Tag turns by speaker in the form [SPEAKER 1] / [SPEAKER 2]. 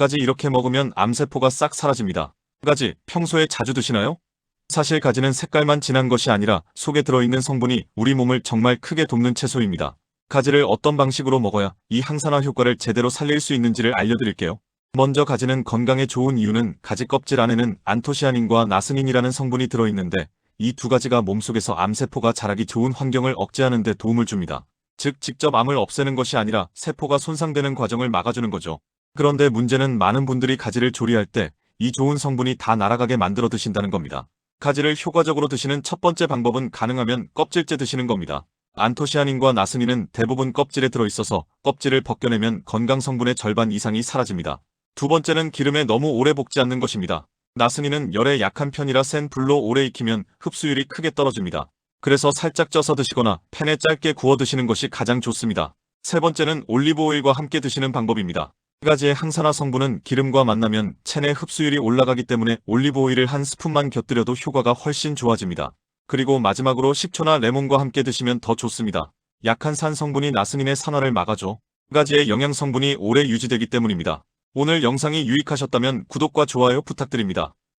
[SPEAKER 1] 가지 이렇게 먹으면 암세포가 싹 사라집니다. 가지 평소에 자주 드시나요? 사실 가지는 색깔만 진한 것이 아니라 속에 들어있는 성분이 우리 몸을 정말 크게 돕는 채소입니다. 가지를 어떤 방식으로 먹어야 이 항산화 효과를 제대로 살릴 수 있는지를 알려드릴게요. 먼저 가지는 건강에 좋은 이유는 가지 껍질 안에는 안토시아닌과 나스닌이라는 성분이 들어있는데 이 두 가지가 몸속에서 암세포가 자라기 좋은 환경을 억제하는 데 도움을 줍니다. 즉 직접 암을 없애는 것이 아니라 세포가 손상되는 과정을 막아주는 거죠. 그런데 문제는 많은 분들이 가지를 조리할 때 이 좋은 성분이 다 날아가게 만들어 드신다는 겁니다. 가지를 효과적으로 드시는 첫 번째 방법은 가능하면 껍질째 드시는 겁니다. 안토시아닌과 나스닌은 대부분 껍질에 들어있어서 껍질을 벗겨내면 건강 성분의 절반 이상이 사라집니다. 두 번째는 기름에 너무 오래 볶지 않는 것입니다. 나스닌은 열에 약한 편이라 센 불로 오래 익히면 흡수율이 크게 떨어집니다. 그래서 살짝 쪄서 드시거나 팬에 짧게 구워 드시는 것이 가장 좋습니다. 세 번째는 올리브 오일과 함께 드시는 방법입니다. 세 가지의 항산화 성분은 기름과 만나면 체내 흡수율이 올라가기 때문에 올리브 오일을 한 스푼만 곁들여도 효과가 훨씬 좋아집니다. 그리고 마지막으로 식초나 레몬과 함께 드시면 더 좋습니다. 약한 산 성분이 나스닌의 산화를 막아줘. 두 가지의 영양 성분이 오래 유지되기 때문입니다. 오늘 영상이 유익하셨다면 구독과 좋아요 부탁드립니다.